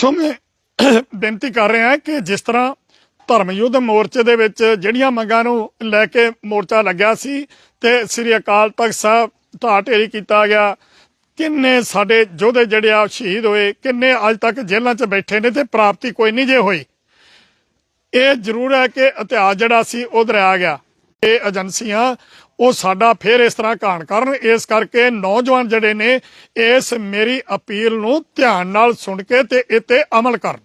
ਸੋ ਮੈਂ ਬੇਨਤੀ ਕਰ ਰਿਹਾ ਕਿ ਜਿਸ ਤਰ੍ਹਾਂ ਧਰਮ ਯੁੱਧ ਮੋਰਚੇ ਦੇ ਵਿੱਚ ਜਿਹੜੀਆਂ ਮੰਗਾਂ ਨੂੰ ਲੈ ਕੇ ਮੋਰਚਾ ਲੱਗਿਆ ਸੀ ਤੇ ਸ੍ਰੀ ਅਕਾਲ ਤਖਤ ਸਾਹਿਬ ਢਾਹ ਢੇਰੀ ਕੀਤਾ ਗਿਆ, ਕਿੰਨੇ ਸਾਡੇ ਯੋਧੇ ਜਿਹੜੇ ਆ ਸ਼ਹੀਦ ਹੋਏ, ਕਿੰਨੇ ਅੱਜ ਤੱਕ ਜੇਲ੍ਹਾਂ 'ਚ ਬੈਠੇ ਨੇ ਤੇ ਪ੍ਰਾਪਤੀ ਕੋਈ ਨਹੀਂ ਜੇ ਹੋਈ। ਇਹ ਜ਼ਰੂਰ ਹੈ ਕਿ ਇਤਿਹਾਸ ਜਿਹੜਾ ਸੀ ਉਹ ਦਰਿਆ ਗਿਆ। ਇਹ ਏਜੰਸੀਆਂ ਉਹ ਸਾਡਾ ਫੇਰ ਇਸ ਤਰ੍ਹਾਂ ਕਾਣ ਕਰਨ। ਇਸ ਕਰਕੇ ਨੌਜਵਾਨ ਜਿਹੜੇ ਨੇ, ਇਸ ਮੇਰੀ ਅਪੀਲ ਨੂੰ ਧਿਆਨ ਨਾਲ ਸੁਣ ਕੇ ਤੇ ਇਤੇ ਅਮਲ ਕਰਨ।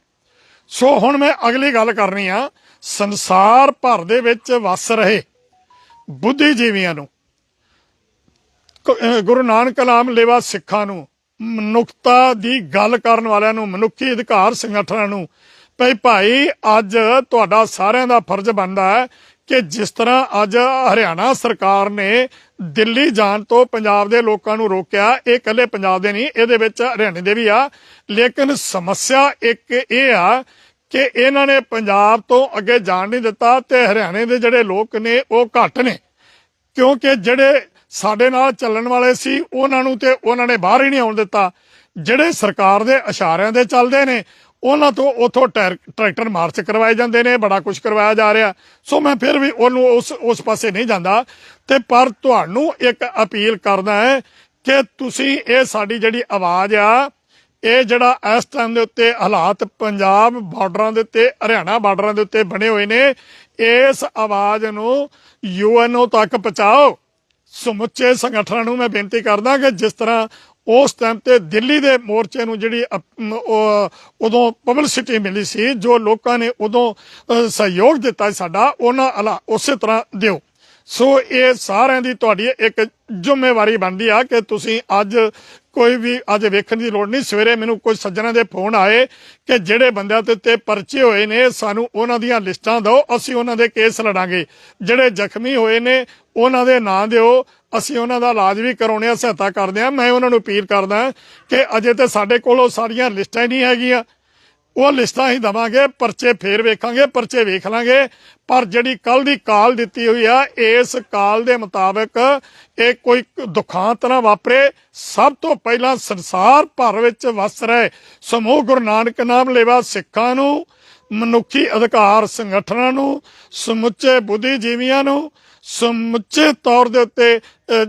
ਸੋ ਹੁਣ ਮੈਂ ਅਗਲੀ ਗੱਲ ਕਰਨੀ ਆ। ਸੰਸਾਰ ਭਰ ਦੇ ਵਿੱਚ ਵਸ ਰਹੇ ਬੁੱਧੀਜੀਵੀਆਂ ਨੂੰ। ਗੁਰੂ ਨਾਨਕ ਕਲਾਮ ਲੇਵਾ ਸਿੱਖਾਂ ਨੂੰ, ਮਨੁੱਖਤਾ ਦੀ ਗੱਲ ਕਰਨ ਵਾਲਿਆਂ ਨੂੰ, ਮਨੁੱਖੀ ਅਧਿਕਾਰ ਸੰਗਠਨਾਂ ਨੂੰ, ਭਈ ਭਾਈ ਅੱਜ ਤੁਹਾਡਾ ਸਾਰਿਆਂ ਦਾ ਫਰਜ਼ ਬਣਦਾ ਹੈ ਕਿ ਜਿਸ ਤਰ੍ਹਾਂ ਅੱਜ ਹਰਿਆਣਾ ਸਰਕਾਰ ਨੇ ਦਿੱਲੀ ਜਾਣ ਤੋਂ ਪੰਜਾਬ ਦੇ ਲੋਕਾਂ ਨੂੰ ਰੋਕਿਆ, ਇਹ ਇਕੱਲੇ ਪੰਜਾਬ ਦੇ ਨਹੀਂ, ਇਹਦੇ ਵਿੱਚ ਹਰਿਆਣੇ ਦੇ ਵੀ ਆ। ਲੇਕਿਨ ਸਮੱਸਿਆ ਇੱਕ ਇਹ ਆ ਕਿ ਇਹਨਾਂ ਨੇ ਪੰਜਾਬ ਤੋਂ ਅੱਗੇ ਜਾਣ ਨਹੀਂ ਦਿੱਤਾ ਤੇ ਹਰਿਆਣੇ ਦੇ ਜਿਹੜੇ ਲੋਕ ਨੇ, ਉਹ ਘੱਟ ਨੇ। ਕਿਉਂਕਿ ਜਿਹੜੇ ਸਾਡੇ ਨਾਲ ਚੱਲਣ ਵਾਲੇ ਸੀ, ਉਹਨਾਂ ਨੂੰ ਤੇ ਉਹਨਾਂ ਨੇ ਬਾਹਰ ਹੀ ਨਹੀਂ ਆਉਣ ਦਿੱਤਾ। ਜਿਹੜੇ ਸਰਕਾਰ ਦੇ ਇਸ਼ਾਰਿਆਂ ਦੇ ਚੱਲਦੇ ਨੇ ਉਹਨਾਂ ਤੋਂ ਉਥੋਂ ਟਰੈਕਟਰ ਮਾਰਚ ਕਰਵਾਏ ਜਾਂਦੇ ਨੇ, ਬੜਾ ਕੁਝ ਕਰਵਾਇਆ ਜਾ ਰਿਹਾ। ਸੋ ਮੈਂ ਫਿਰ ਵੀ ਉਹਨੂੰ ਉਸ ਉਸ ਪਾਸੇ ਨਹੀਂ ਜਾਂਦਾ। ਤੇ ਪਰ ਤੁਹਾਨੂੰ ਇੱਕ ਅਪੀਲ ਕਰਦਾ ਹੈ ਕਿ ਤੁਸੀਂ ਇਹ ਸਾਡੀ ਜਿਹੜੀ ਆਵਾਜ਼ ਆ, ਇਹ ਜਿਹੜਾ ਇਸ ਟਾਈਮ ਦੇ ਉੱਤੇ ਹਾਲਾਤ ਪੰਜਾਬ ਬਾਰਡਰਾਂ ਦੇ ਉੱਤੇ, ਹਰਿਆਣਾ ਬਾਰਡਰਾਂ ਦੇ ਉੱਤੇ ਬਣੇ ਹੋਏ ਨੇ, ਇਸ ਆਵਾਜ਼ ਨੂੰ ਯੂਐਨਓ ਤੱਕ ਪਹੁੰਚਾਓ। ਸਮੁੱਚੇ ਸੰਗਠਨਾਂ ਨੂੰ ਮੈਂ ਬੇਨਤੀ ਕਰਦਾ ਕਿ ਜਿਸ ਤਰ੍ਹਾਂ ਉਸ ਟਾਈਮ ਤੇ ਦਿੱਲੀ ਦੇ ਮੋਰਚੇ ਨੂੰ ਜਿਹੜੀ ਉਦੋਂ ਪਬਲਿਸਿਟੀ ਮਿਲੀ ਸੀ, ਜੋ ਲੋਕਾਂ ਨੇ ਉਦੋਂ ਸਹਿਯੋਗ ਦਿੱਤਾ ਸਾਡਾ, ਉਹਨਾਂ ਅਲਾ ਉਸੇ ਤਰ੍ਹਾਂ ਦਿਓ। ਸੋ ਇਹ ਸਾਰਿਆਂ ਦੀ ਤੁਹਾਡੀ ਇੱਕ ਜ਼ਿੰਮੇਵਾਰੀ ਬਣਦੀ ਆ ਕਿ ਤੁਸੀਂ ਅੱਜ ਕੋਈ ਵੀ ਅੱਜ ਵੇਖਣ ਦੀ ਲੋੜ ਨਹੀਂ। ਸਵੇਰੇ ਮੈਨੂੰ ਕੁਝ ਸੱਜਣਾਂ ਦੇ ਫੋਨ ਆਏ ਕਿ ਜਿਹੜੇ ਬੰਦਿਆਂ ਤੇ ਉੱਤੇ ਪਰਚੇ ਹੋਏ ਨੇ, ਸਾਨੂੰ ਉਹਨਾਂ ਦੀਆਂ ਲਿਸਟਾਂ ਦਿਓ, ਅਸੀਂ ਉਹਨਾਂ ਦੇ ਕੇਸ ਲੜਾਂਗੇ। ਜਿਹੜੇ ਜ਼ਖਮੀ ਹੋਏ ਨੇ, ਉਹਨਾਂ ਦੇ ਨਾਂ ਦਿਓ। ਅਸੀਂ ਉਹਨਾਂ ਦਾ ਇਲਾਜ ਵੀ ਕਰਾਉਣੇ ਆ, ਸਹਾਇਤਾ ਕਰਦੇ ਆ। ਮੈਂ ਉਹਨਾਂ ਨੂੰ ਅਪੀਲ ਕਰਦਾ ਕਿ ਅਜੇ ਤੇ ਸਾਡੇ ਕੋਲ ਉਹ ਸਾਰੀਆਂ ਲਿਸਟਾਂ ਹੀ ਨਹੀਂ ਹੈਗੀਆਂ। ਉਹ ਲਿਸਟਾਂ ਹੀ ਦਵਾਂਗੇ, ਪਰਚੇ ਫੇਰ ਵੇਖਾਂਗੇ, ਪਰਚੇ ਵੇਖ ਲਾਂਗੇ। ਪਰ ਜਿਹੜੀ ਕੱਲ ਦੀ ਕਾਲ ਦਿੱਤੀ ਹੋਈ ਆ, ਇਸ ਕਾਲ ਦੇ ਮੁਤਾਬਕ ਇਹ ਕੋਈ ਦੁਖਾਂਤ ਨਾ ਵਾਪਰੇ। ਸਭ ਤੋਂ ਪਹਿਲਾਂ ਸੰਸਾਰ ਭਰ ਵਿੱਚ ਵਸ ਰਹੇ ਸਮੂਹ ਗੁਰੂ ਨਾਨਕ ਨਾਮ ਲੇਵਾ ਸਿੱਖਾਂ ਨੂੰ, ਮਨੁੱਖੀ ਅਧਿਕਾਰ ਸੰਗਠਨਾਂ ਨੂੰ, ਸਮੁੱਚੇ ਬੁੱਧੀਜੀਵੀਆਂ ਨੂੰ ਸਮੁੱਚੇ ਤੌਰ ਦੇ ਉੱਤੇ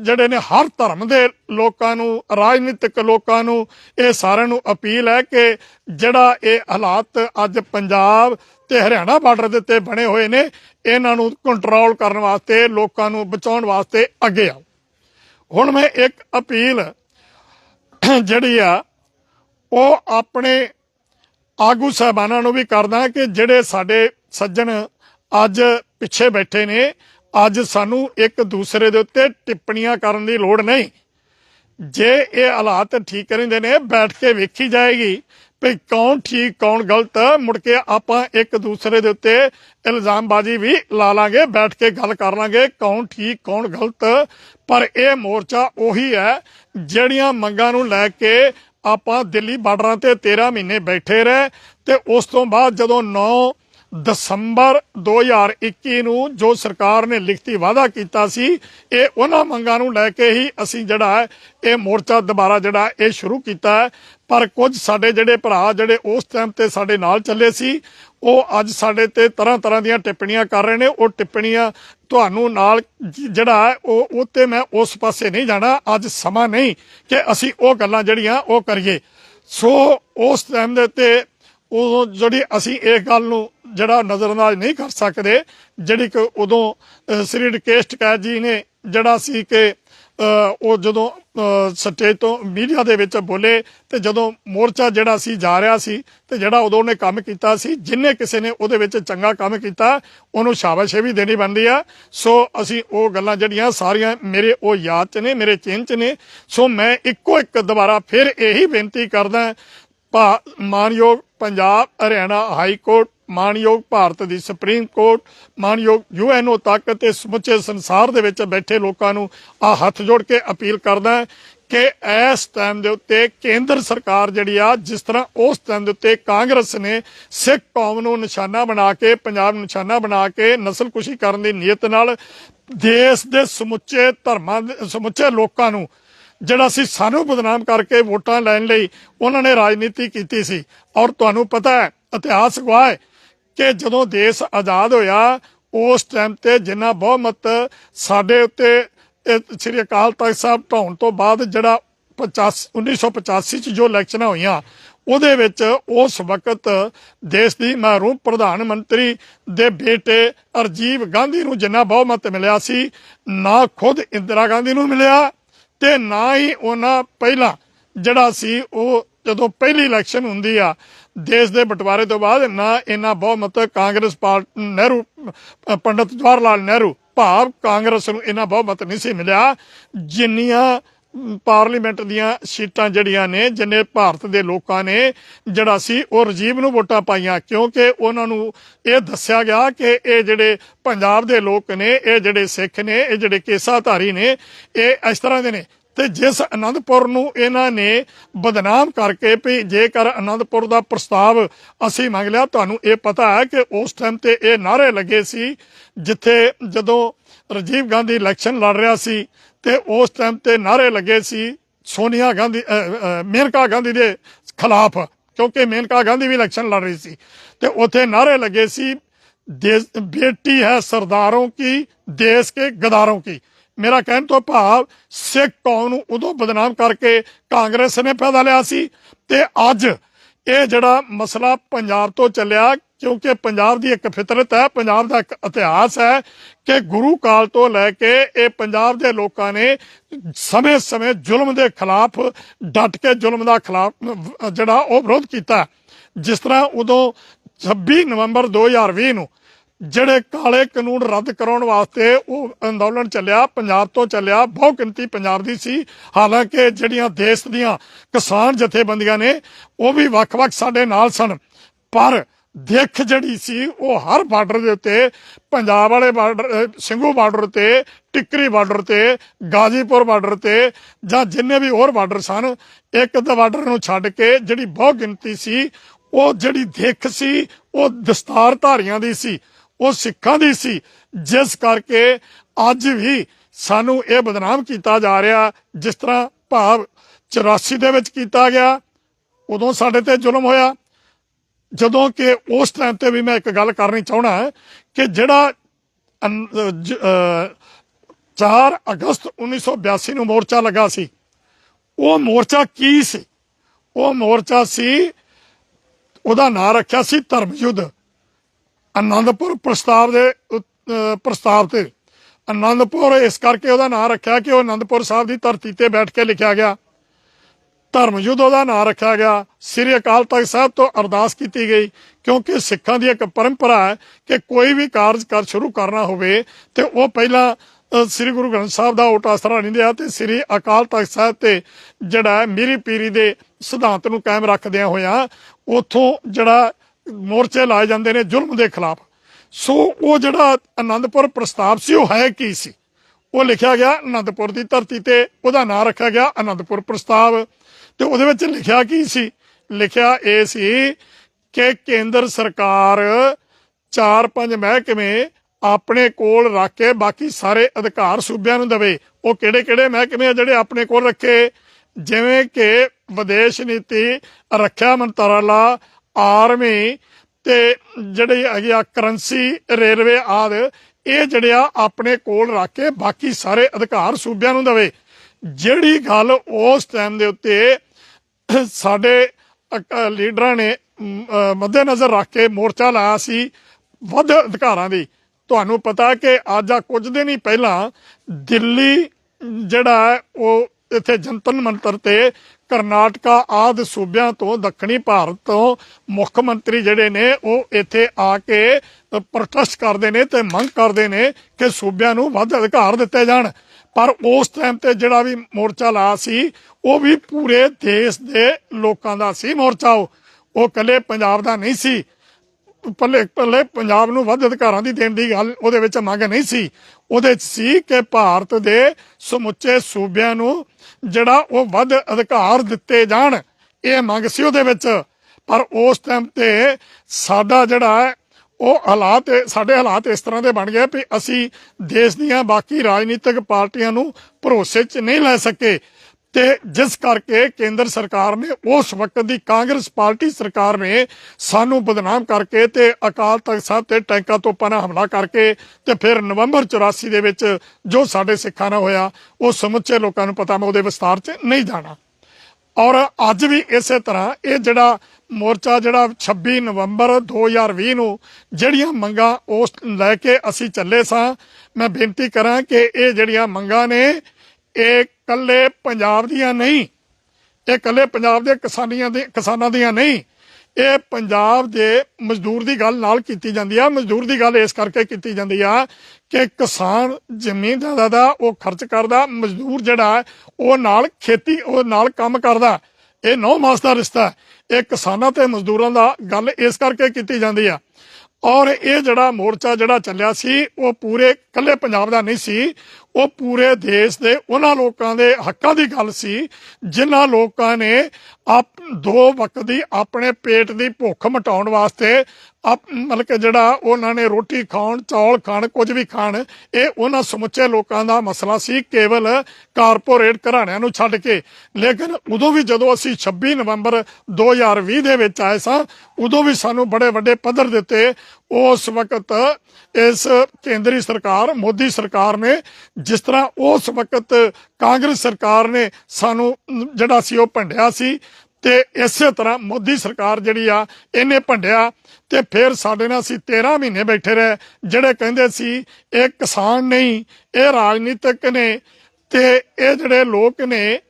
ਜਿਹੜੇ ਨੇ ਹਰ ਧਰਮ ਦੇ ਲੋਕਾਂ ਨੂੰ, ਰਾਜਨੀਤਿਕ ਲੋਕਾਂ ਨੂੰ, ਇਹ ਸਾਰਿਆਂ ਨੂੰ ਅਪੀਲ ਹੈ ਕਿ ਜਿਹੜਾ ਇਹ ਹਾਲਾਤ ਅੱਜ ਪੰਜਾਬ ਤੇ ਹਰਿਆਣਾ ਬਾਰਡਰ ਦੇ ਉੱਤੇ ਬਣੇ ਹੋਏ ਨੇ, ਇਹਨਾਂ ਨੂੰ ਕੰਟਰੋਲ ਕਰਨ ਵਾਸਤੇ, ਲੋਕਾਂ ਨੂੰ ਬਚਾਉਣ ਵਾਸਤੇ ਅੱਗੇ ਆਓ। ਹੁਣ ਮੈਂ ਇੱਕ ਅਪੀਲ ਜਿਹੜੀ ਆ, ਉਹ ਆਪਣੇ ਆਗੂ ਸਾਹਿਬਾਨਾਂ ਨੂੰ ਵੀ ਕਰਦਾ ਕਿ ਜਿਹੜੇ ਸਾਡੇ ਸੱਜਣ ਅੱਜ ਪਿੱਛੇ ਬੈਠੇ ਨੇ ਅੱਜ ਸਾਨੂੰ ਇੱਕ ਦੂਸਰੇ ਦੇ ਉੱਤੇ ਟਿੱਪਣੀਆਂ ਕਰਨ ਦੀ ਲੋੜ ਨਹੀਂ। ਜੇ ਇਹ ਹਾਲਾਤ ਠੀਕ ਰਹਿੰਦੇ ਨੇ, ਬੈਠ ਕੇ ਵੇਖੀ ਜਾਏਗੀ ਵੀ ਕੌਣ ਠੀਕ, ਕੌਣ ਗਲਤ। ਮੁੜ ਕੇ ਆਪਾਂ ਇੱਕ ਦੂਸਰੇ ਦੇ ਉੱਤੇ ਇਲਜ਼ਾਮਬਾਜ਼ੀ ਵੀ ਲਾ ਲਾਂਗੇ, ਬੈਠ ਕੇ ਗੱਲ ਕਰ ਲਾਂਗੇ, ਕੌਣ ਠੀਕ, ਕੌਣ ਗਲਤ। ਪਰ ਇਹ ਮੋਰਚਾ ਉਹੀ ਹੈ, ਜਿਹੜੀਆਂ ਮੰਗਾਂ ਨੂੰ ਲੈ ਕੇ ਆਪਾਂ ਦਿੱਲੀ ਬਾਰਡਰਾਂ ਤੇ 13 ਮਹੀਨੇ ਬੈਠੇ ਰਹੇ ਤੇ ਉਸ ਤੋਂ ਬਾਅਦ ਜਦੋਂ 9 ਦਸੰਬਰ 2021 ਨੂੰ ਜੋ ਸਰਕਾਰ ਨੇ ਲਿਖਤੀ ਵਾਅਦਾ ਕੀਤਾ ਸੀ, ਇਹ ਉਹਨਾਂ ਮੰਗਾਂ ਨੂੰ ਲੈ ਕੇ ਹੀ ਅਸੀਂ ਜਿਹੜਾ ਇਹ ਮੋਰਚਾ ਦੁਬਾਰਾ ਜਿਹੜਾ ਇਹ ਸ਼ੁਰੂ ਕੀਤਾ ਹੈ। ਪਰ ਕੁਝ ਸਾਡੇ ਜਿਹੜੇ ਭਰਾ ਜਿਹੜੇ ਉਸ ਟਾਈਮ ਤੇ ਸਾਡੇ ਨਾਲ ਚੱਲੇ ਸੀ, ਉਹ ਅੱਜ ਸਾਡੇ ਤੇ ਤਰ੍ਹਾਂ ਤਰ੍ਹਾਂ ਦੀਆਂ ਟਿੱਪਣੀਆਂ ਕਰ ਰਹੇ ਨੇ। ਉਹ ਟਿੱਪਣੀਆਂ ਤੁਹਾਨੂੰ ਨਾਲ ਜਿਹੜਾ ਹੈ, ਉਹ ਉੱਤੇ ਮੈਂ ਉਸ ਪਾਸੇ ਨਹੀਂ ਜਾਣਾ। ਅੱਜ ਸਮਾਂ ਨਹੀਂ ਕਿ ਅਸੀਂ ਉਹ ਗੱਲਾਂ ਜਿਹੜੀਆਂ ਉਹ ਕਰੀਏ। ਸੋ ਉਸ ਟਾਈਮ ਦੇ ਉੱਤੇ ਉਦੋਂ ਜਿਹੜੀ ਅਸੀਂ ਇਸ ਗੱਲ ਨੂੰ ਜਿਹੜਾ ਨਜ਼ਰਅੰਦਾਜ਼ ਨਹੀਂ ਕਰ ਸਕਦੇ, ਜਿਹੜੀ ਕਿ ਉਦੋਂ ਸ੍ਰੀ ਰਕੇਸ਼ ਟਕੈਤ ਜੀ ਨੇ ਜਿਹੜਾ ਸੀ ਕਿ ਉਹ ਜਦੋਂ ਸਟੇਜ ਤੋਂ ਮੀਡੀਆ ਦੇ ਵਿੱਚ ਬੋਲੇ ਤੇ ਜਦੋਂ ਮੋਰਚਾ ਜਿਹੜਾ ਸੀ ਜਾ ਰਿਹਾ ਸੀ ਤੇ ਜਿਹੜਾ ਉਦੋਂ ਉਹਨੇ ਕੰਮ ਕੀਤਾ ਸੀ, ਜਿੰਨੇ ਕਿਸੇ ਨੇ ਉਹਦੇ ਵਿੱਚ ਚੰਗਾ ਕੰਮ ਕੀਤਾ, ਉਹਨੂੰ ਸ਼ਾਬਾਸ਼ ਵੀ ਦੇਣੀ ਬਣਦੀ ਆ। ਸੋ ਅਸੀਂ ਉਹ ਗੱਲਾਂ ਜਿਹੜੀਆਂ ਸਾਰੀਆਂ ਮੇਰੇ ਉਹ ਯਾਦ ਚ ਨੇ, ਮੇਰੇ ਚਿੰਨ ਚ ਨੇ। ਸੋ ਮੈਂ ਇੱਕੋ ਇੱਕ ਦੁਬਾਰਾ ਫਿਰ ਇਹੀ ਬੇਨਤੀ ਕਰਦਾ ਮਾਨਯੋਗ ਪੰਜਾਬ, ਹਰਿਆਣਾ ਹਾਈ ਕੋਰਟ, ਮਾਨਯੋਗ ਭਾਰਤ ਦੀ ਸੁਪਰੀਮ ਕੋਰਟ, ਮਾਨਯੋਗ ਯੂਐਨਓ ਤੱਕ ਤੇ ਸਮੁੱਚੇ ਸੰਸਾਰ ਦੇ ਵਿੱਚ ਬੈਠੇ ਲੋਕਾਂ ਨੂੰ ਆ ਹੱਥ ਜੋੜ ਕੇ ਅਪੀਲ ਕਰਦਾ ਕਿ ਇਸ ਟਾਈਮ ਦੇ ਉੱਤੇ ਕੇਂਦਰ ਸਰਕਾਰ ਜਿਹੜੀ ਆ, ਜਿਸ ਤਰ੍ਹਾਂ ਉਸ ਟਾਈਮ ਦੇ ਉੱਤੇ ਕਾਂਗਰਸ ਨੇ ਸਿੱਖ ਕੌਮ ਨੂੰ ਨਿਸ਼ਾਨਾ ਬਣਾ ਕੇ, ਪੰਜਾਬ ਨੂੰ ਨਿਸ਼ਾਨਾ ਬਣਾ ਕੇ ਨਸਲਕੁਸ਼ੀ ਕਰਨ ਦੀ ਨੀਅਤ ਨਾਲ ਦੇਸ਼ ਦੇ ਸਮੁੱਚੇ ਧਰਮਾਂ ਦੇ, ਸਮੁੱਚੇ ਲੋਕਾਂ ਨੂੰ ਜਿਹੜਾ ਸੀ ਸਾਨੂੰ ਬਦਨਾਮ ਕਰਕੇ ਵੋਟਾਂ ਲੈਣ ਲਈ ਉਹਨਾਂ ਨੇ ਰਾਜਨੀਤੀ ਕੀਤੀ ਸੀ। ਔਰ ਤੁਹਾਨੂੰ ਪਤਾ ਹੈ, ਇਤਿਹਾਸ ਗਵਾਹ ਹੈ ਕਿ ਜਦੋਂ ਦੇਸ਼ ਆਜ਼ਾਦ ਹੋਇਆ, ਉਸ ਟਾਈਮ ਤੇ ਜਿੰਨਾ ਬਹੁਮਤ ਸਾਡੇ ਉੱਤੇ ਸ੍ਰੀ ਅਕਾਲ ਤਖਤ ਸਾਹਿਬ ਢਾਉਣ ਤੋਂ ਬਾਅਦ ਜਿਹੜਾ 85 1985 ਚ ਜੋ ਇਲੈਕਸ਼ਨਾਂ ਹੋਈਆਂ, ਉਹਦੇ ਵਿੱਚ ਉਸ ਵਕਤ ਦੇਸ਼ ਦੀ ਮਹਿਰੂਮ ਪ੍ਰਧਾਨ ਮੰਤਰੀ ਦੇ ਬੇਟੇ ਅਰਜੀਵ ਗਾਂਧੀ ਨੂੰ ਜਿੰਨਾ ਬਹੁਮਤ ਮਿਲਿਆ ਸੀ, ਨਾ ਖੁਦ ਇੰਦਰਾ ਗਾਂਧੀ ਨੂੰ ਮਿਲਿਆ ਤੇ ਨਾ ਹੀ ਉਹਨਾਂ ਪਹਿਲਾਂ ਜਿਹੜਾ ਸੀ ਉਹ ਜਦੋਂ ਪਹਿਲੀ ਇਲੈਕਸ਼ਨ ਹੁੰਦੀ ਆ ਦੇਸ਼ ਦੇ ਬਟਵਾਰੇ ਤੋਂ ਬਾਅਦ ਨਾ ਇਹਨਾਂ ਬਹੁਮਤ ਕਾਂਗਰਸ ਪਾਰਟੀ ਨਹਿਰੂ ਅ, ਪੰਡਤ ਜਵਾਹਰ ਲਾਲ ਨਹਿਰੂ ਭਾਵ ਕਾਂਗਰਸ ਨੂੰ ਇਹਨਾਂ ਬਹੁਮਤ ਨਹੀਂ ਸੀ ਮਿਲਿਆ ਜਿੰਨੀਆਂ ਪਾਰਲੀਮੈਂਟ ਦੀਆਂ ਸੀਟਾਂ ਜਿਹੜੀਆਂ ਨੇ, ਜਿੰਨੇ ਭਾਰਤ ਦੇ ਲੋਕਾਂ ਨੇ, ਜਿਹੜਾ ਸੀ, ਉਹ ਰਜੀਵ ਨੂੰ ਵੋਟਾਂ ਪਾਈਆਂ। ਕਿਉਂਕਿ ਉਹਨਾਂ ਨੂੰ ਇਹ ਦੱਸਿਆ ਗਿਆ ਕਿ ਇਹ ਜਿਹੜੇ ਪੰਜਾਬ ਦੇ ਲੋਕ ਨੇ, ਇਹ ਜਿਹੜੇ ਸਿੱਖ ਨੇ, ਇਹ ਜਿਹੜੇ ਕੇਸਾਧਾਰੀ ਨੇ, ਇਹ ਇਸ ਤਰ੍ਹਾਂ ਦੇ ਨੇ। ਤੇ ਜਿਸ ਅਨੰਦਪੁਰ ਨੂੰ ਇਹਨਾਂ ਨੇ ਬਦਨਾਮ ਕਰਕੇ ਵੀ ਜੇਕਰ ਅਨੰਦਪੁਰ ਦਾ ਪ੍ਰਸਤਾਵ ਅਸੀਂ ਮੰਗ ਲਿਆ, ਤੁਹਾਨੂੰ ਇਹ ਪਤਾ ਹੈ ਕਿ ਉਸ ਟਾਈਮ ਤੇ ਇਹ ਨਾਰੇ ਲੱਗੇ ਸੀ, ਜਿੱਥੇ ਜਦੋਂ ਰਾਜੀਵ ਗਾਂਧੀ ਇਲੈਕਸ਼ਨ ਲੜ ਰਿਹਾ ਸੀ ਤੇ ਉਸ ਟਾਈਮ ਤੇ ਨਾਰੇ ਲੱਗੇ ਸੀ ਸੋਨੀਆ ਗਾਂਧੀ ਅ, ਅ, ਮੇਨਕਾ ਗਾਂਧੀ ਦੇ ਖਿਲਾਫ ਕਿਉਂਕਿ ਮੇਨਕਾ ਗਾਂਧੀ ਵੀ ਇਲੈਕਸ਼ਨ ਲੜ ਰਹੀ ਸੀ ਤੇ ਉੱਥੇ ਨਾਰੇ ਲੱਗੇ ਸੀ देश बेटी है सरदारों की देश के गदारों की ਮੇਰਾ ਕਹਿਣ ਤੋਂ ਭਾਵ ਸਿੱਖ ਕੌਮ ਨੂੰ ਉਦੋਂ ਬਦਨਾਮ ਕਰਕੇ ਕਾਂਗਰਸ ਨੇ ਫਾਇਦਾ ਲਿਆ ਸੀ ਤੇ ਅੱਜ ਇਹ ਜਿਹੜਾ ਮਸਲਾ ਪੰਜਾਬ ਤੋਂ ਚੱਲਿਆ, ਕਿਉਂਕਿ ਪੰਜਾਬ ਦੀ ਇੱਕ ਫਿਤਰਤ ਹੈ, ਪੰਜਾਬ ਦਾ ਇੱਕ ਇਤਿਹਾਸ ਹੈ ਕਿ ਗੁਰੂ ਕਾਲ ਤੋਂ ਲੈ ਕੇ ਇਹ ਪੰਜਾਬ ਦੇ ਲੋਕਾਂ ਨੇ ਸਮੇਂ-ਸਮੇਂ ਜ਼ੁਲਮ ਦੇ ਖਿਲਾਫ, ਡਟ ਕੇ ਜ਼ੁਲਮ ਦਾ ਖਿਲਾਫ ਜਿਹੜਾ ਉਹ ਵਿਰੋਧ ਕੀਤਾ। ਜਿਸ ਤਰ੍ਹਾਂ ਉਦੋਂ 26 ਨਵੰਬਰ 2020 ਨੂੰ ਜਿਹੜੇ ਕਾਲੇ ਕਾਨੂੰਨ ਰੱਦ ਕਰਾਉਣ ਵਾਸਤੇ ਉਹ ਅੰਦੋਲਨ ਚੱਲਿਆ, ਪੰਜਾਬ ਤੋਂ ਚੱਲਿਆ, ਬਹੁ ਗਿਣਤੀ ਪੰਜਾਬ ਦੀ ਸੀ। ਹਾਲਾਂਕਿ ਜਿਹੜੀਆਂ ਦੇਸ਼ ਦੀਆਂ ਕਿਸਾਨ ਜਥੇਬੰਦੀਆਂ ਨੇ, ਉਹ ਵੀ ਵੱਖ-ਵੱਖ ਸਾਡੇ ਨਾਲ ਸਨ। ਪਰ ਦੇਖ ਜਿਹੜੀ ਸੀ, ਉਹ ਹਰ ਬਾਰਡਰ ਦੇ ਉੱਤੇ, ਪੰਜਾਬ ਵਾਲੇ ਬਾਰਡਰ ਸਿੰਘੂ ਬਾਰਡਰ ਤੇ, ਟਿੱਕਰੀ ਬਾਰਡਰ ਤੇ, ਗਾਜ਼ੀਪੁਰ ਬਾਰਡਰ ਤੇ, ਜਾਂ ਜਿੰਨੇ ਵੀ ਹੋਰ ਬਾਰਡਰ ਸਨ, ਇੱਕ ਅੱਧਾ ਬਾਰਡਰ ਨੂੰ ਛੱਡ ਕੇ ਜਿਹੜੀ ਬਹੁ ਗਿਣਤੀ ਸੀ, ਉਹ ਜਿਹੜੀ ਦੇਖ ਸੀ, ਉਹ ਦਸਤਾਰਧਾਰੀਆਂ ਦੀ ਸੀ। ਉਹ ਸਿੱਖਾਂ ਦੀ ਸੀ। ਜਿਸ ਕਰਕੇ ਅੱਜ ਵੀ ਸਾਨੂੰ ਇਹ ਬਦਨਾਮ ਕੀਤਾ ਜਾ ਰਿਹਾ, ਜਿਸ ਤਰ੍ਹਾਂ ਭਾਵ 84 ਦੇ ਵਿੱਚ ਕੀਤਾ ਗਿਆ, ਉਦੋਂ ਸਾਡੇ ਤੇ ਜ਼ੁਲਮ ਹੋਇਆ। ਜਦੋਂ ਕਿ ਉਸ ਟਾਈਮ ਤੇ ਵੀ ਮੈਂ ਇੱਕ ਗੱਲ ਕਰਨੀ ਚਾਹਣਾ ਕਿ ਜਿਹੜਾ ਅਨ- ਅਹ ਜ- ਅਹ 4 ਅਗਸਤ 1982 ਨੂੰ ਮੋਰਚਾ ਲੱਗਾ ਸੀ, ਉਹ ਮੋਰਚਾ ਕੀ ਸੀ? ਉਹ ਮੋਰਚਾ ਸੀ, ਉਹਦਾ ਨਾਂ ਰੱਖਿਆ ਸੀ ਧਰਮ ਯੁੱਧ ਆਨੰਦਪੁਰ ਪ੍ਰਸਤਾਵ ਦੇ ਪ੍ਰਸਤਾਵ ਤੇ। ਆਨੰਦਪੁਰ ਇਸ ਕਰਕੇ ਉਹਦਾ ਨਾਂ ਰੱਖਿਆ ਕਿ ਉਹ ਆਨੰਦਪੁਰ ਸਾਹਿਬ ਦੀ ਧਰਤੀ ਤੇ ਬੈਠ ਕੇ ਲਿਖਿਆ ਗਿਆ। ਧਰਮ ਯੁੱਧ ਉਹਦਾ ਨਾਂ ਰੱਖਿਆ ਗਿਆ। ਸ੍ਰੀ ਅਕਾਲ ਤਖਤ ਸਾਹਿਬ ਤੋਂ ਅਰਦਾਸ ਕੀਤੀ ਗਈ, ਕਿਉਂਕਿ ਸਿੱਖਾਂ ਦੀ ਇੱਕ ਪਰੰਪਰਾ ਹੈ ਕਿ ਕੋਈ ਵੀ ਕਾਰਜ ਕਰ ਸ਼ੁਰੂ ਕਰਨਾ ਹੋਵੇ ਤੇ ਉਹ ਪਹਿਲਾਂ ਸ੍ਰੀ ਗੁਰੂ ਗ੍ਰੰਥ ਸਾਹਿਬ ਦਾ ਓਟ ਆਸਰਾ ਨਹੀਂ ਦਿਆ ਤੇ ਸ੍ਰੀ ਅਕਾਲ ਤਖਤ ਸਾਹਿਬ ਤੇ ਜਿਹੜਾ ਮੀਰੀ ਪੀਰੀ ਦੇ ਸਿਧਾਂਤ ਨੂੰ ਕਾਇਮ ਰੱਖਦਿਆਂ ਹੋਇਆਂ, ਉਥੋਂ ਜਿਹੜਾ ਮੋਰਚੇ ਲਾਏ ਜਾਂਦੇ ਨੇ ਜ਼ੁਲਮ ਦੇ ਖਿਲਾਫ। ਸੋ ਉਹ ਜਿਹੜਾ ਆਨੰਦਪੁਰ ਪ੍ਰਸਤਾਵ ਸੀ, ਉਹ ਹੈ ਕੀ ਸੀ? ਉਹ ਲਿਖਿਆ ਗਿਆ ਆਨੰਦਪੁਰ ਦੀ ਧਰਤੀ ਤੇ, ਉਹਦਾ ਨਾਂ ਰੱਖਿਆ ਗਿਆ ਆਨੰਦਪੁਰ ਪ੍ਰਸਤਾਵ। ਤੇ ਉਹਦੇ ਵਿੱਚ ਲਿਖਿਆ ਕੀ ਸੀ? ਲਿਖਿਆ ਇਹ ਸੀ ਕਿ ਕੇਂਦਰ ਸਰਕਾਰ ਚਾਰ ਪੰਜ ਮਹਿਕਮੇ ਆਪਣੇ ਕੋਲ ਰੱਖ ਕੇ ਬਾਕੀ ਸਾਰੇ ਅਧਿਕਾਰ ਸੂਬਿਆਂ ਨੂੰ ਦੇਵੇ। ਉਹ ਕਿਹੜੇ ਕਿਹੜੇ ਮਹਿਕਮੇ ਆ ਜਿਹੜੇ ਆਪਣੇ ਕੋਲ ਰੱਖੇ? ਜਿਵੇਂ ਕਿ ਵਿਦੇਸ਼ ਨੀਤੀ, ਰੱਖਿਆ ਮੰਤਰਾਲਾ ਆਰਮੀ ਤੇ ਜਿਹੜੀ ਹੈਗੀ ਆ ਕਰੰਸੀ ਰੇਲਵੇ ਆਦ ਇਹ ਜਿਹੜੇ ਆ ਆਪਣੇ ਕੋਲ ਰੱਖ ਕੇ ਬਾਕੀ ਸਾਰੇ ਅਧਿਕਾਰ ਸੂਬਿਆਂ ਨੂੰ ਦੇਵੇ। ਜਿਹੜੀ ਗੱਲ ਉਸ ਟਾਈਮ ਦੇ ਉੱਤੇ ਸਾਡੇ ਲੀਡਰਾਂ ਨੇ ਮ, ਅ, ਮੱਦੇਨਜ਼ਰ ਰੱਖ ਕੇ ਮੋਰਚਾ ਲਾਇਆ ਸੀ ਵੱਧ ਅਧਿਕਾਰਾਂ ਦੀ। ਤੁਹਾਨੂੰ ਪਤਾ ਕਿ ਅੱਜ ਆ ਕੁਝ ਦਿਨ ਹੀ ਪਹਿਲਾਂ ਦਿੱਲੀ ਜਿਹੜਾ ਹੈ ਉਹ ਇੱਥੇ ਜੰਤਰ ਮੰਤਰ ਤੇ ਕਰਨਾਟਕਾ ਆਦ ਸੂਬਿਆਂ ਤੋਂ ਦੱਖਣੀ ਭਾਰਤ ਤੋਂ ਮੁੱਖ ਮੰਤਰੀ ਜਿਹੜੇ ਨੇ, ਉਹ ਇੱਥੇ ਆ ਕੇ ਪ੍ਰੋਟੈਸਟ ਕਰਦੇ ਨੇ ਤੇ ਮੰਗ ਕਰਦੇ ਨੇ ਕਿ ਸੂਬਿਆਂ ਨੂੰ ਵੱਧ ਅਧਿਕਾਰ ਦਿੱਤੇ ਜਾਣ। ਪਰ ਉਸ ਟਾਈਮ ਤੇ ਜਿਹੜਾ ਵੀ ਮੋਰਚਾ ਲਾਇਆ ਸੀ, ਉਹ ਵੀ ਪੂਰੇ ਦੇਸ਼ ਦੇ ਲੋਕਾਂ ਦਾ ਸੀ ਮੋਰਚਾ। ਉਹ ਉਹ ਕੱਲੇ ਪੰਜਾਬ ਦਾ ਨਹੀਂ ਸੀ। ਪੱਲੇ ਪੱਲੇ ਪੰਜਾਬ ਨੂੰ ਵੱਧ ਅਧਿਕਾਰਾਂ ਦੀ ਦੇਣ ਦੀ ਗੱਲ ਉਹਦੇ ਵਿੱਚ ਮੰਗ ਨਹੀਂ ਸੀ। ਉਹਦੇ 'ਚ ਸੀ ਕਿ ਭਾਰਤ ਦੇ ਸਮੁੱਚੇ ਸੂਬਿਆਂ ਨੂੰ ਜਿਹੜਾ ਉਹ ਵੱਧ ਅਧਿਕਾਰ ਦਿੱਤੇ ਜਾਣ, ਇਹ ਮੰਗ ਸੀ ਉਹਦੇ ਵਿੱਚ। ਪਰ ਉਸ ਟਾਈਮ ਤੇ ਸਾਡਾ ਜਿਹੜਾ ਉਹ ਹਾਲਾਤ ਸਾਡੇ ਹਾਲਾਤ ਇਸ ਤਰ੍ਹਾਂ ਦੇ ਬਣ ਗਏ ਵੀ ਅਸੀਂ ਦੇਸ਼ ਦੀਆਂ ਬਾਕੀ ਰਾਜਨੀਤਿਕ ਪਾਰਟੀਆਂ ਨੂੰ ਭਰੋਸੇ 'ਚ ਨਹੀਂ ਲੈ ਸਕੇ। ਤੇ ਜਿਸ ਕਰਕੇ ਕੇਂਦਰ ਸਰਕਾਰ ਨੇ ਉਸ ਵਕਤ ਦੀ ਕਾਂਗਰਸ ਪਾਰਟੀ ਸਰਕਾਰ ਨੇ ਸਾਨੂੰ ਬਦਨਾਮ ਕਰਕੇ ਤੇ ਅਕਾਲ ਤਖਤ ਸਾਹਿਬ ਤੇ ਟੈਂਕਾਂ ਤੋਂ ਪਨਾ ਹਮਲਾ ਕਰਕੇ ਤੇ ਫਿਰ ਨਵੰਬਰ 84 ਦੇ ਵਿੱਚ ਜੋ ਸਾਡੇ ਸਿੱਖਾਂ ਨਾਲ ਹੋਇਆ, ਉਹ ਸਮੁੱਚੇ ਲੋਕਾਂ ਨੂੰ ਪਤਾ ਮੈਂ ਉਹਦੇ ਵਿਸਤਾਰ 'ਚ ਨਹੀਂ ਜਾਣਾ। ਔਰ ਅੱਜ ਵੀ ਇਸੇ ਤਰ੍ਹਾਂ ਇਹ ਜਿਹੜਾ ਮੋਰਚਾ ਜਿਹੜਾ 26 ਨਵੰਬਰ 2020 ਨੂੰ ਜਿਹੜੀਆਂ ਮੰਗਾਂ ਉਸ ਲੈ ਕੇ ਅਸੀਂ ਚੱਲੇ ਸਾਂ, ਮੈਂ ਬੇਨਤੀ ਕਰਾਂ ਕਿ ਇਹ ਜਿਹੜੀਆਂ ਮੰਗਾਂ ਨੇ ਇਹ ਕੱਲੇ ਪੰਜਾਬ ਦੀਆਂ ਨਹੀਂ, ਇਹ ਕੱਲੇ ਪੰਜਾਬ ਦੇ ਕਿਸਾਨੀਆਂ ਦੇ ਕਿਸਾਨਾਂ ਦੀਆਂ ਨਹੀਂ, ਇਹ ਪੰਜਾਬ ਦੇ ਮਜ਼ਦੂਰ ਦੀ ਗੱਲ ਨਾਲ ਕੀਤੀ ਜਾਂਦੀ ਆ। ਮਜ਼ਦੂਰ ਦੀ ਗੱਲ ਇਸ ਕਰਕੇ ਕੀਤੀ ਜਾਂਦੀ ਆ ਕਿ ਕਿਸਾਨ ਜ਼ਮੀਨ ਦਾ ਦਾ ਉਹ ਖਰਚ ਕਰਦਾ, ਮਜ਼ਦੂਰ ਜਿਹੜਾ ਉਹ ਨਾਲ ਖੇਤੀ, ਉਹ ਨਾਲ ਕੰਮ ਕਰਦਾ। ਇਹ ਨੌ ਮਾਸ ਦਾ ਰਿਸ਼ਤਾ ਇਹ ਕਿਸਾਨਾਂ ਤੇ ਮਜ਼ਦੂਰਾਂ ਦਾ ਗੱਲ ਇਸ ਕਰਕੇ ਕੀਤੀ ਜਾਂਦੀ ਆ। ਔਰ ਇਹ ਜਿਹੜਾ ਮੋਰਚਾ ਜਿਹੜਾ ਚੱਲਿਆ ਸੀ, ਉਹ ਪੂਰੇ ਕੱਲੇ ਪੰਜਾਬ ਦਾ ਨਹੀਂ ਸੀ। ਉਹ ਪੂਰੇ ਦੇਸ਼ ਦੇ ਉਹਨਾਂ ਲੋਕਾਂ ਦੇ ਹੱਕਾਂ ਦੀ ਗੱਲ ਸੀ, ਜਿਨ੍ਹਾਂ ਲੋਕਾਂ ਨੇ ਆਪ ਦੋ ਵਕਤ ਦੀ ਆਪਣੇ ਪੇਟ ਦੀ ਭੁੱਖ ਮਿਟਾਉਣ ਵਾਸਤੇ ਆਪ ਮਤਲਬ ਕਿ ਜਿਹੜਾ ਉਹਨਾਂ ਨੇ ਰੋਟੀ ਖਾਣ, ਚੌਲ ਖਾਣ, ਕੁਝ ਵੀ ਖਾਣ, ਇਹ ਉਹਨਾਂ ਸਮੁੱਚੇ ਲੋਕਾਂ ਦਾ ਮਸਲਾ ਸੀ, ਕੇਵਲ ਕਾਰਪੋਰੇਟ ਘਰਾਣਿਆਂ ਨੂੰ ਛੱਡ ਕੇ। ਲੇਕਿਨ ਉਦੋਂ ਵੀ ਜਦੋਂ ਅਸੀਂ 26 ਨਵੰਬਰ 2020 ਦੇ ਵਿੱਚ ਆਏ ਸਾਂ, ਉਦੋਂ ਵੀ ਸਾਨੂੰ ਬੜੇ ਵੱਡੇ ਪੱਧਰ ਦੇ ਉੱਤੇ ਉਸ ਵਕਤ ਇਸ ਕੇਂਦਰੀ ਸਰਕਾਰ, ਮੋਦੀ ਸਰਕਾਰ ਨੇ ਜਿਸ ਤਰ੍ਹਾਂ ਉਸ ਵਕਤ ਕਾਂਗਰਸ ਸਰਕਾਰ ਨੇ ਸਾਨੂੰ ਜਿਹੜਾ ਸੀ ਉਹ ਭੰਡਿਆ ਸੀ ਤੇ ਇਸੇ ਤਰ੍ਹਾਂ ਮੋਦੀ ਸਰਕਾਰ ਜਿਹੜੀ ਆ ਇਹਨੇ ਭੰਡਿਆ ਤੇ ਫਿਰ ਸਾਡੇ ਨਾਲ ਅਸੀਂ 13 ਮਹੀਨੇ ਬੈਠੇ ਰਹੇ, ਜਿਹੜੇ ਕਹਿੰਦੇ ਸੀ ਇਹ ਕਿਸਾਨ ਨਹੀਂ, ਇਹ ਰਾਜਨੀਤਿਕ ਨੇ ਤੇ ਇਹ ਜਿਹੜੇ ਲੋਕ ਨੇ,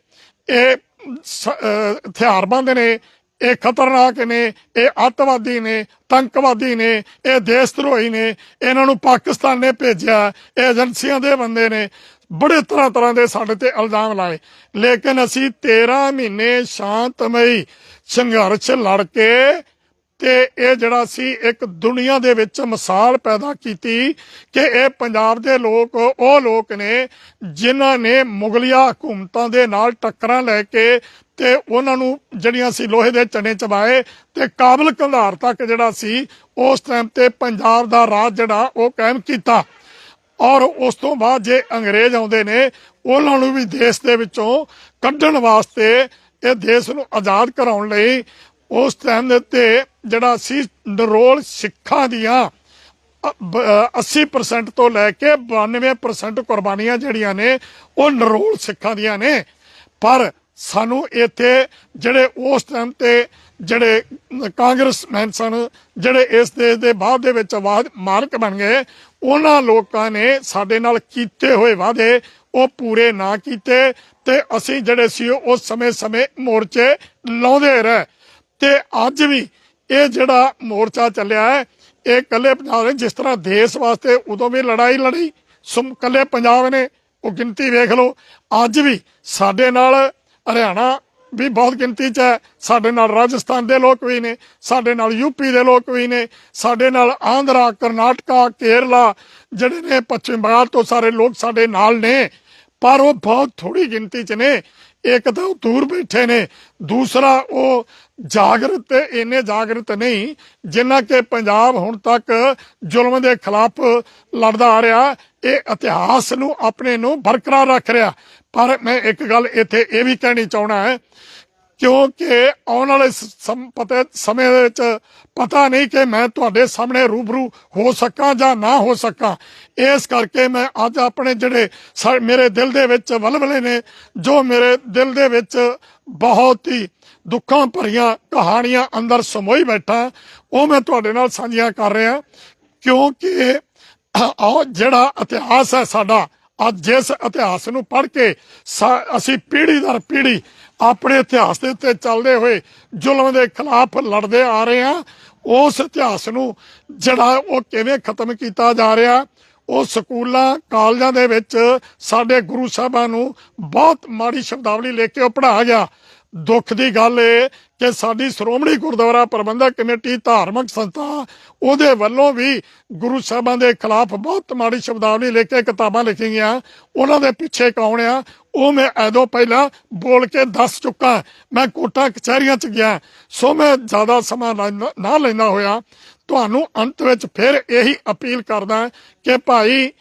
ਇਹ ਸ- ਹਥਿਆਰਬੰਦ ਨੇ ਇਹ ਖਤਰਨਾਕ ਨੇ, ਇਹ ਅੱਤਵਾਦੀ ਨੇ, ਤੰਕਵਾਦੀ ਨੇ, ਇਹ ਦੇਸ਼ ਧਰੋਹੀ ਨੇ, ਇਹਨਾਂ ਨੂੰ ਪਾਕਿਸਤਾਨ ਨੇ ਭੇਜਿਆ, ਇਹ ਏਜੰਸੀਆਂ ਦੇ ਬੰਦੇ ਨੇ। ਬੜੇ ਤਰ੍ਹਾਂ ਤਰ੍ਹਾਂ ਦੇ ਸਾਡੇ ਤੇ ਇਲਜ਼ਾਮ ਲਾਏ। ਲੇਕਿਨ ਅਸੀਂ 13 ਮਹੀਨੇ ਸ਼ਾਂਤਮਈ ਸੰਘਰਸ਼ ਲੜ ਕੇ ਤੇ ਇਹ ਜਿਹੜਾ ਸੀ, ਇੱਕ ਦੁਨੀਆ ਦੇ ਵਿੱਚ ਮਿਸਾਲ ਪੈਦਾ ਕੀਤੀ ਕਿ ਇਹ ਪੰਜਾਬ ਦੇ ਲੋਕ, ਉਹ ਲੋਕ ਨੇ ਜਿਨ੍ਹਾਂ ਨੇ ਮੁਗਲਿਆ ਹਕੂਮਤਾਂ ਦੇ ਨਾਲ ਟੱਕਰਾਂ ਲੈ ਕੇ ਤੇ ਉਹਨਾਂ ਨੂੰ ਜਿਹੜੀਆਂ ਸੀ ਲੋਹੇ ਦੇ ਚਣੇ ਚਬਾਏ ਤੇ ਕਾਬਲ ਕੰਧਾਰ ਤੱਕ ਜਿਹੜਾ ਸੀ, ਉਸ ਟਾਈਮ ਤੇ ਪੰਜਾਬ ਦਾ ਰਾਜ ਜਿਹੜਾ, ਉਹ ਕਾਇਮ ਕੀਤਾ। ਔਰ ਉਸ ਤੋਂ ਬਾਅਦ ਜੇ ਅੰਗਰੇਜ਼ ਆਉਂਦੇ ਨੇ, ਉਹਨਾਂ ਨੂੰ ਵੀ ਦੇਸ਼ ਦੇ ਵਿੱਚੋਂ ਕੱਢਣ ਵਾਸਤੇ ਇਹ ਦੇਸ਼ ਨੂੰ ਆਜ਼ਾਦ ਕਰਾਉਣ ਲਈ ਉਸ ਟਾਈਮ ਦੇ ਉੱਤੇ ਜਿਹੜਾ ਸੀ ਨਰੋਲ ਸਿੱਖਾਂ ਦੀਆਂ, ਅ- ਬ- 80% ਤੋਂ ਲੈ ਕੇ 92% ਕੁਰਬਾਨੀਆਂ ਜਿਹੜੀਆਂ ਨੇ, ਉਹ ਨਰੋਲ ਸਿੱਖਾਂ ਦੀਆਂ ਨੇ। ਪਰ ਸਾਨੂੰ ਇੱਥੇ ਜਿਹੜੇ ਉਸ ਟਾਈਮ ਤੇ ਜਿਹੜੇ ਕਾਂਗਰਸਮੈਨ ਸਨ, ਜਿਹੜੇ ਇਸ ਦੇਸ਼ ਦੇ ਬਾਅਦ ਦੇ ਵਿੱਚ ਆਵਾਜ਼ ਮਾਰਕ ਬਣ ਗਏ, ਉਹਨਾਂ ਲੋਕਾਂ ਨੇ ਸਾਡੇ ਨਾਲ ਕੀਤੇ ਹੋਏ ਵਾਅਦੇ ਉਹ ਪੂਰੇ ਨਾ ਕੀਤੇ ਤੇ ਅਸੀਂ ਜਿਹੜੇ ਸੀ ਉਹ ਸਮੇਂ-ਸਮੇਂ ਮੋਰਚੇ ਲਾਉਂਦੇ ਰਹੇ। ਤੇ ਅੱਜ ਵੀ ਇਹ ਜਿਹੜਾ ਮੋਰਚਾ ਚੱਲਿਆ ਹੈ, ਇਹ ਕੱਲੇ ਪੰਜਾਬ ਦੇ ਜਿਸ ਤਰ੍ਹਾਂ ਦੇਸ਼ ਵਾਸਤੇ ਉਦੋਂ ਵੀ ਲੜਾਈ ਲੜੀ, ਸੁਮ ਕੱਲੇ ਪੰਜਾਬ ਨੇ, ਉਹ ਗਿਣਤੀ ਵੇਖ ਲਓ। ਅੱਜ ਵੀ ਸਾਡੇ ਨਾਲ ਹਰਿਆਣਾ ਵੀ ਬਹੁਤ ਗਿਣਤੀ 'ਚ ਹੈ। ਸਾਡੇ ਨਾਲ ਰਾਜਸਥਾਨ ਦੇ ਲੋਕ ਵੀ ਨੇ, ਸਾਡੇ ਨਾਲ ਯੂਪੀ ਦੇ ਲੋਕ ਵੀ ਨੇ, ਸਾਡੇ ਨਾਲ ਆਂਧਰਾ, ਕਰਨਾਟਕਾ, ਕੇਰਲਾ, ਜਿਹੜੇ ਨੇ ਪੱਛਮੀ ਬੰਗਾਲ ਤੋਂ ਸਾਰੇ ਲੋਕ ਸਾਡੇ ਨਾਲ ਨੇ। ਪਰ ਉਹ ਬਹੁਤ ਥੋੜੀ ਗਿਣਤੀ 'ਚ ਨੇ। ਇੱਕ ਤਾਂ ਦੂਰ ਬੈਠੇ ਨੇ, ਦੂਸਰਾ ਉਹ ਜਾਗਰਤ ਇੰਨੇ ਜਾਗਰਤ ਨਹੀਂ, ਜਿੰਨਾ ਕਿ ਪੰਜਾਬ ਹੁਣ ਤੱਕ ਜ਼ੁਲਮ ਦੇ ਖਿਲਾਫ ਲੜਦਾ ਆ ਰਿਹਾ। ਇਹ ਇਤਿਹਾਸ ਨੂੰ, ਆਪਣੇ ਨੂੰ ਬਰਕਰਾਰ ਰੱਖ ਰਿਹਾ। ਪਰ ਮੈਂ ਇੱਕ ਗੱਲ ਇੱਥੇ ਇਹ ਵੀ ਕਹਿਣੀ ਚਾਹਣਾ ਹੈ, ਕਿਉਂਕਿ ਆਉਣ ਵਾਲੇ ਸ- ਸਮ- ਪਤਾ, ਸਮੇਂ ਦੇ ਵਿੱਚ ਪਤਾ ਨਹੀਂ ਕਿ ਮੈਂ ਤੁਹਾਡੇ ਸਾਹਮਣੇ ਰੂਬਰੂ ਹੋ ਸਕਾਂ ਜਾਂ ਨਾ ਹੋ ਸਕਾਂ। ਇਸ ਕਰਕੇ ਮੈਂ ਅੱਜ ਆਪਣੇ ਜਿਹੜੇ ਮੇਰੇ ਦਿਲ ਦੇ ਵਿੱਚ ਵਲਵਲੇ ਨੇ, ਜੋ ਮੇਰੇ ਦਿਲ ਦੇ ਵਿੱਚ ਬਹੁਤ ਹੀ ਦੁੱਖਾਂ ਭਰੀਆਂ ਕਹਾਣੀਆਂ ਅੰਦਰ ਸਮੋਈ ਬੈਠਾ, ਉਹ ਮੈਂ ਤੁਹਾਡੇ ਨਾਲ ਸਾਂਝੀਆਂ ਕਰ ਰਿਹਾ, ਕਿਉਂਕਿ ਆਹ ਜਿਹੜਾ ਇਤਿਹਾਸ ਹੈ ਸਾਡਾ ਅੱਜ ਜਿਸ ਇਤਿਹਾਸ ਨੂੰ ਪੜ੍ਹ ਕੇ ਅਸੀਂ ਪੀੜ੍ਹੀ ਦਰ ਪੀੜ੍ਹੀ ਆਪਣੇ ਇਤਿਹਾਸ ਦੇ ਉੱਤੇ ਚੱਲਦੇ ਹੋਏ ਜ਼ੁਲਮ ਦੇ ਖਿਲਾਫ ਲੜਦੇ ਆ ਰਹੇ ਹਾਂ, ਉਸ ਇਤਿਹਾਸ ਨੂੰ ਜਿਹੜਾ ਉਹ ਕਿਵੇਂ ਖਤਮ ਕੀਤਾ ਜਾ ਰਿਹਾ, ਉਹ ਸਕੂਲਾਂ, ਕਾਲਜਾਂ ਦੇ ਵਿੱਚ ਸਾਡੇ ਗੁਰੂ ਸਾਹਿਬਾਂ ਨੂੰ ਬਹੁਤ ਮਾੜੀ ਸ਼ਬਦਾਵਲੀ ਲੈ ਕੇ ਉਹ ਪੜ੍ਹਾਇਆ ਗਿਆ। ਦੁੱਖ ਦੀ ਗੱਲ ਏ ਕਿ ਸਾਡੀ ਸ਼੍ਰੋਮਣੀ ਗੁਰਦੁਆਰਾ ਪ੍ਰਬੰਧਕ ਕਮੇਟੀ ਧਾਰਮਿਕ ਸੰਸਥਾ ਉਹਦੇ ਵੱਲੋਂ ਵੀ ਗੁਰੂ ਸਾਹਿਬਾਂ ਦੇ ਖਿਲਾਫ ਬਹੁਤ ਮਾੜੀ ਸ਼ਬਦਾਵਲੀ ਲਿਖ ਕੇ ਕਿਤਾਬਾਂ ਲਿਖੀਆਂ। ਗਈਆਂ ਉਹਨਾਂ ਦੇ ਪਿੱਛੇ ਕੌਣ ਆ? ਉਹ ਮੈਂ ਐਦੋਂ ਪਹਿਲਾਂ ਬੋਲ ਕੇ ਦੱਸ ਚੁੱਕਾ। ਮੈਂ ਕੋਟਾ ਕਚਹਿਰੀਆਂ ਚ ਗਿਆ। ਸੋ ਮੈਂ ਜ਼ਿਆਦਾ ਸਮਾਂ ਨਾ- ਨਾ ਲੈਂਦਾ ਹੋਇਆ। ਤੁਹਾਨੂੰ ਅੰਤ ਵਿੱਚ ਫਿਰ ਇਹੀ ਅਪੀਲ ਕਰਦਾ ਕਿ ਭਾਈ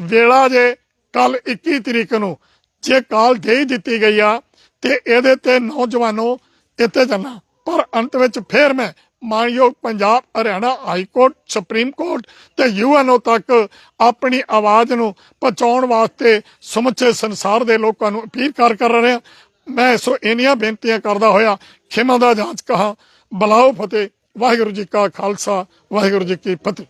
ਵੇਲਾ ਜੇ ਕੱਲ 21 ਤਰੀਕ ਨੂੰ ਜੇ ਕਾਲ ਦੇ ਦਿੱਤੀ ਗਈ ਆ ਕਿ ਇਹਦੇ ਤੇ ਨੌਜਵਾਨੋ ਇੱਥੇ ਜਾਣਾ। ਪਰ ਅੰਤ ਵਿੱਚ ਫੇਰ ਮੈਂ ਮਾਨਯੋਗ Punjab Haryana high court, supreme court ਤੇ ਯੂਐਨਓ ਤੱਕ ਆਪਣੀ ਆਵਾਜ਼ ਨੂੰ ਪਹੁੰਚਾਉਣ ਵਾਸਤੇ ਸਮੁੱਚੇ ਸੰਸਾਰ ਦੇ ਲੋਕਾਂ ਨੂੰ ਅਪੀਲ ਕਰ ਕਰ ਰਿਹਾ ਮੈਂ ਸੋ ਇੰਨੀਆਂ ਬੇਨਤੀਆਂ ਕਰਦਾ ਹੋਇਆ, ਖਿਮਾ ਦਾ ਜਾਂਚ ਕਹਾ। ਬਲਾਓ ਫਤਿਹ, ਵਾਹਿਗੁਰੂ ਜੀ ਕਾ ਖਾਲਸਾ, ਵਾਹਿਗੁਰੂ ਜੀ ਕੀ ਫਤਿਹ।